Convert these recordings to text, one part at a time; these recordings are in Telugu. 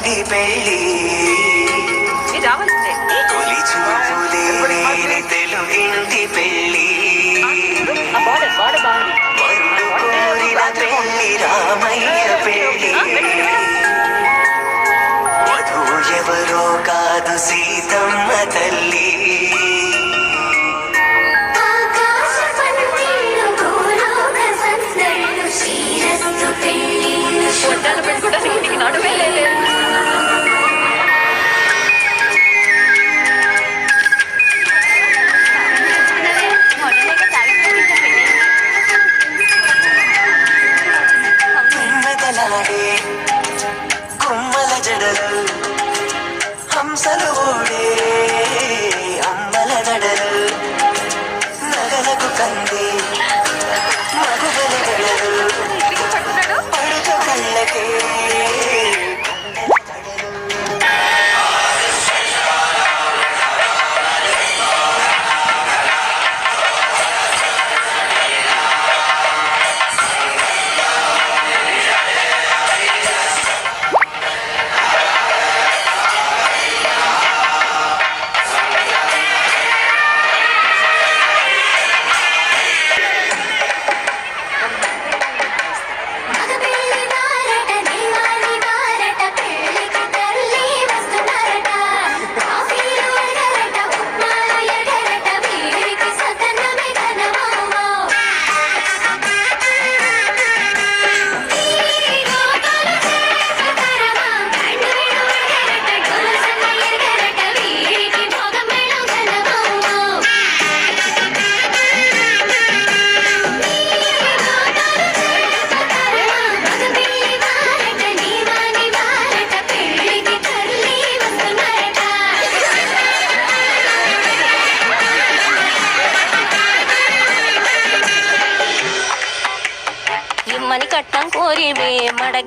ఉంది పెళ్ళి? తొలి చూపులే పెళ్ళి.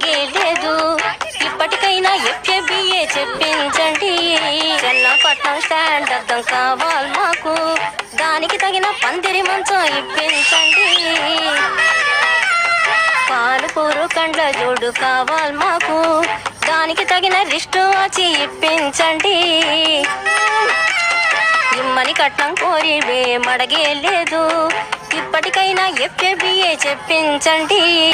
లేదు ఇప్పటికైనా ఎఫ్ఏబిఏ చెప్పించండి. చెన్నపట్నం స్టాండ్ అర్థం కావాలి మాకు. దానికి తగిన పందిరి మంచం ఇప్పించండి. పాలుకూరు కండ్ల జోడు కావాలి మాకు. దానికి తగిన రిస్టు వచ్చి ఇప్పించండి. ఇమ్మని కట్నం కోరి మడగే లేదు ఇప్పటికైనా ఎఫ్ఏబిఏ చెప్పించండి.